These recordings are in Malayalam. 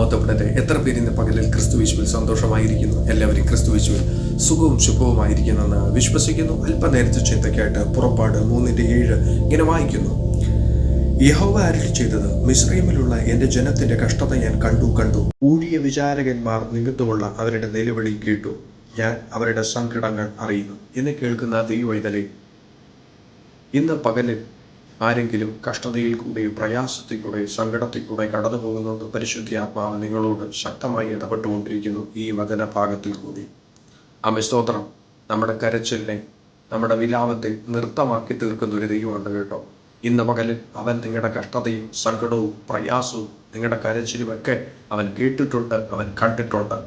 നാമത്തപ്പെടട്ടെ എത്ര പേര് ഇന്ന് പകലിൽ ക്രിസ്തു യേശുവിൽ സന്തോഷമായിരിക്കുന്നു? എല്ലാവരും ക്രിസ്തു യേശുവിൽ സുഖവും ശുഭവുമായിരിക്കുന്നെന്ന് വിശ്വസിക്കുന്നു. അല്പനേരത്തെ ചിന്തയ്ക്കായിട്ട് പുറപ്പാട് മൂന്നിന്റെ ഏഴ് ഇങ്ങനെ വായിക്കുന്നു. യഹോവ അരുളി ചെയ്തത് മിശ്രീമിലുള്ള എന്റെ ജനത്തിന്റെ കഷ്ടത ഞാൻ കണ്ടു കണ്ടു. ഊഴിയ വിചാരകന്മാർ നിമിത്തമുള്ള അവരുടെ നിലവിളി കേട്ടു. ഞാൻ അവരുടെ സങ്കടങ്ങൾ അറിയുന്നു. എന്ന് കേൾക്കുന്ന ദൈവൈതലേ ഇന്ന് പകലിൽ ആരെങ്കിലും കഷ്ടതയിൽ കൂടെ പ്രയാസത്തിൽ കൂടെ സങ്കടത്തിൽ കൂടെ കടന്നു പോകുന്നത് പരിശുദ്ധി ആത്മാവ് നിങ്ങളോട് ശക്തമായി ഇടപെട്ടുകൊണ്ടിരിക്കുന്നു ഈ വചന ഭാഗത്തിൽ കൂടി. അമ്മ സ്തോത്രം. നമ്മുടെ കരച്ചിലിനെ നമ്മുടെ വിലാപത്തെ നൃത്തമാക്കി തീർക്കുന്ന ഒരു ദൈവമുണ്ട് കേട്ടോ. ഇന്ന് പകലിൽ അവൻ നിങ്ങളുടെ കഷ്ടതയും സങ്കടവും പ്രയാസവും നിങ്ങളുടെ കരച്ചിലുമൊക്കെ അവൻ കേട്ടിട്ടുണ്ട് അവൻ കണ്ടിട്ടുണ്ട്.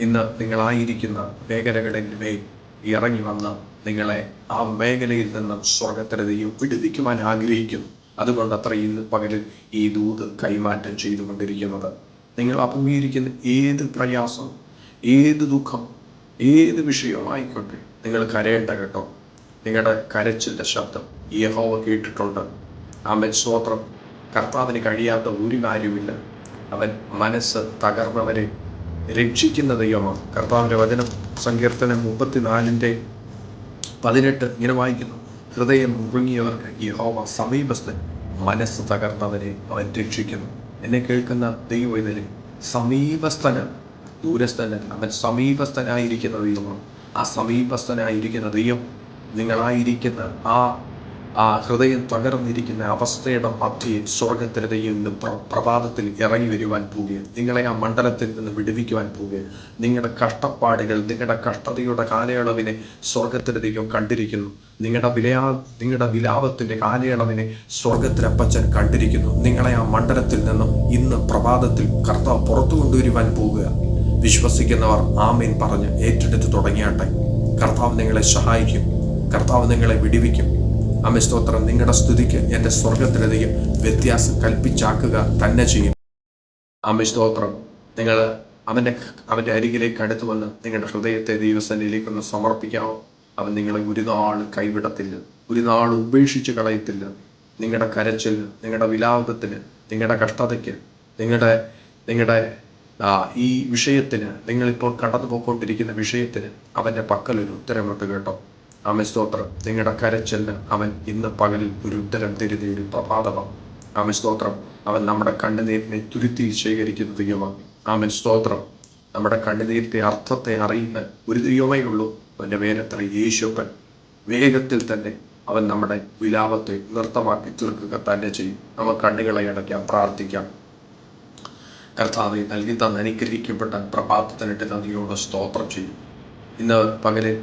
ഇന്ന് നിങ്ങളായിരിക്കുന്ന മേഖലകളിൽ മേൽ ഇറങ്ങി വന്ന് നിങ്ങളെ ആ മേഖലയിൽ നിന്ന് സ്വർഗത്തിലെ ദൈവം വിടുവിക്കുവാൻ ആഗ്രഹിക്കുന്നു. അതുകൊണ്ട് അത്ര ഇന്ന് പകലിൽ ഈ ദൂത് കൈമാറ്റം ചെയ്തുകൊണ്ടിരിക്കുന്നത്. നിങ്ങൾ അഭിമുഖീകരിക്കുന്ന ഏത് പ്രയാസം ഏത് ദുഃഖം ഏത് വിഷയമായിക്കോട്ടെ നിങ്ങൾ കരയേണ്ട കേട്ടോ. നിങ്ങളുടെ കരച്ചിന്റെ ശബ്ദം യഹോവ കേട്ടിട്ടുണ്ട്. ആ സ്തോത്രം. കർത്താവിന് കഴിയാത്ത ഒരു കാര്യമില്ല അവൻ മനസ്സ് തകർന്നവരെ രക്ഷിക്കുന്ന ദൈവമാണ്. കർത്താവിന്റെ വചനം സങ്കീർത്തനം മുപ്പത്തിനാലിന്റെ പതിനെട്ട് ഇങ്ങനെ വായിക്കുന്നു. ഹൃദയം മുറുങ്ങിയവർക്ക് യഹോവ സമീപസ്ഥൻ മനസ്സ് തകർന്നവരെ അവൻ രക്ഷിക്കുന്നു. എന്നെ കേൾക്കുന്ന ദൈവം ഇതിൽ സമീപസ്ഥന് ദൂരസ്ഥനല്ല അവൻ സമീപസ്ഥനായിരിക്കുന്ന ദൈവമാണ്. ആ സമീപസ്ഥനായിരിക്കുന്ന ദൈവം നിങ്ങളായിരിക്കുന്ന ആ ആ ഹൃദയം തകർന്നിരിക്കുന്ന അവസ്ഥയുടെ മധ്യയിൽ സ്വർഗത്തിലെ നിന്ന് പ്രഭാതത്തിൽ ഇറങ്ങി വരുവാൻ പോവുകയാണ്. നിങ്ങളെ ആ മണ്ഡലത്തിൽ നിന്ന് വിടുവിക്കുവാൻ പോവുകയാണ്. നിങ്ങളുടെ കഷ്ടപ്പാടുകൾ നിങ്ങളുടെ കഷ്ടതയുടെ കാലയളവിനെ സ്വർഗത്തിലെ ദൈവം കണ്ടിരിക്കുന്നു. നിങ്ങളുടെ വിലയാ നിങ്ങളുടെ വിലാപത്തിന്റെ കാലയളവിനെ സ്വർഗത്തിലെ അപ്പച്ചൻ കണ്ടിരിക്കുന്നു. നിങ്ങളെ ആ മണ്ഡലത്തിൽ നിന്നും ഇന്ന് പ്രഭാതത്തിൽ കർത്താവ് പുറത്തു കൊണ്ടുവരുവാൻ പോവുക വിശ്വസിക്കുന്നവർ ആമീൻ പറഞ്ഞ് ഏറ്റെടുത്ത് തുടങ്ങിയാട്ടെ. കർത്താവ് നിങ്ങളെ സഹായിക്കും. കർത്താവ് നിങ്ങളെ വിടിവിക്കും. അമ്മ സ്തോത്രം. നിങ്ങളുടെ സ്തുതിക്ക് എന്റെ സ്വർഗത്തിലധികം വ്യത്യാസം കൽപ്പിച്ചാക്കുക തന്നെ ചെയ്യും. അമ്മ സ്തോത്രം. നിങ്ങൾ അവന്റെ അവന്റെ അരികിലേക്ക് അടുത്തു വന്ന് നിങ്ങളുടെ ഹൃദയത്തെ ദൈവസന്നിധിയിലേക്ക് ഒന്ന് സമർപ്പിക്കാമോ അവൻ നിങ്ങളെ ഒരു നാൾ കൈവിടത്തില്ല. ഒരു നാൾ ഉപേക്ഷിച്ച് കളയത്തില്ല. നിങ്ങളുടെ കരച്ചിൽ നിങ്ങളുടെ വിലാപത്തിന് നിങ്ങളുടെ കഷ്ടതയ്ക്ക് നിങ്ങളുടെ നിങ്ങളുടെ ഈ വിഷയത്തിന് നിങ്ങളിപ്പോൾ കടന്നു പോയിക്കൊണ്ടിരിക്കുന്ന വിഷയത്തിന് അവന്റെ പക്കലൊരു ഉത്തരമുണ്ട് കേട്ടോ. ആമൻ സ്തോത്രം. നിങ്ങളുടെ കരച്ചെല്ല് അവൻ ഇന്ന് പകലിൽ ഒരു ഉത്തരം തരുന്ന പ്രഭാതമാണ് ആമൻ സ്തോത്രം. അവൻ നമ്മുടെ കണ്ണുനീരിനെ തുരുത്തി ശേഖരിക്കുന്ന ദൈവമാണ് ആമൻ സ്തോത്രം. നമ്മുടെ കണ്ണുനീരിന്റെ അർത്ഥത്തെ അറിയുന്ന ഒരു ദൈവമേ ഉള്ളൂ. അവന്റെ പേരത്ര യേശുപ്പൻ. വേഗത്തിൽ തന്നെ അവൻ നമ്മുടെ വിലാപത്തെ നൃത്തമാക്കി തീർക്കുക തന്നെ ചെയ്യും. നമ്മൾ കണ്ണുകളെ അടയ്ക്കാം പ്രാർത്ഥിക്കാം. കർത്താവ് നൽകി തന്ന അനുഗ്രഹിക്കപ്പെട്ട പ്രഭാതത്തിനിട്ട് നദിയോട് സ്തോത്രം ചെയ്യും. ഇന്ന് പകലിൽ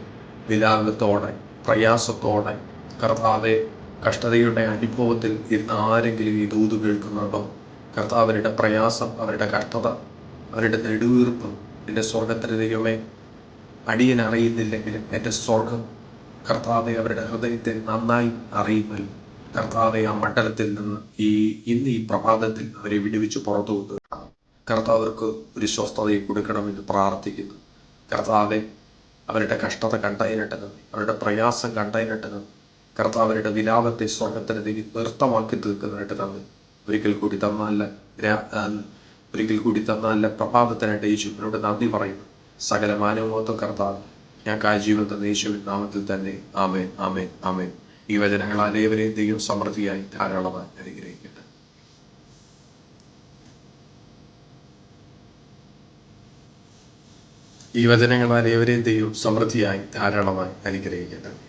വിലാപത്തോടെ പ്രയാസത്തോടെ കർത്താവെ കഷ്ടതയുടെ അനുഭവത്തിൽ ഇരുന്ന് ആരെങ്കിലും ഈ ദൂത് കേൾക്കുന്നുണ്ടോ? കർത്താവരുടെ പ്രയാസം അവരുടെ കഷ്ടത അവരുടെ നെടുവീർപ്പ് എന്റെ സ്വർഗത്തിന് ദൈവമേ അടിയൻ അറിയുന്നില്ലെങ്കിലും എന്റെ സ്വർഗം കർത്താവെ അവരുടെ ഹൃദയത്തെ നന്നായി അറിയുന്നല്ലോ കർത്താവെ ആ മണ്ഡലത്തിൽ നിന്ന് ഈ ഇന്ന് ഈ പ്രഭാതത്തിൽ അവരെ വിടുവിച്ച് പുറത്തു കൊണ്ടുവരണം കർത്താവർക്ക് ഒരു സ്വസ്ഥതയെ കൊടുക്കണമെന്ന് പ്രാർത്ഥിക്കുന്നു. കർത്താവെ അവരുടെ കഷ്ടത കണ്ടതിനിട്ട് അവരുടെ പ്രയാസം കണ്ടതിനിട്ട് കർത്താവരുടെ കർത്താവ് അവരുടെ വിലാപത്തെ സ്വർഗത്തിന് തിരി നൃത്തമാക്കി തീർക്കുന്നതിനായിട്ട് നന്ദി ഒരിക്കൽ കൂടി തന്നല്ല ഒരിക്കൽ കൂടി തന്നല്ല പ്രഭാതത്തിനായിട്ട് യേശുവിനോട് നന്ദി പറയുന്നു. സകല മാനവത്വം കർത്താവ് ഞാൻ കാജീവൻ യേശുവിൻ നാമത്തിൽ തന്നെ. ആമേൻ ആമേൻ ആമേൻ. ഈ വചനങ്ങൾ അനേവരെയും ദൈവം സമൃദ്ധിയായി ധാരാളമായി അനുഗ്രഹിക്കട്ടെ. ഈ വചനങ്ങളാൽ ഏവരെയും ദൈവം സമൃദ്ധിയായി ധാരാളമായി അനുഗ്രഹിക്കട്ടെ.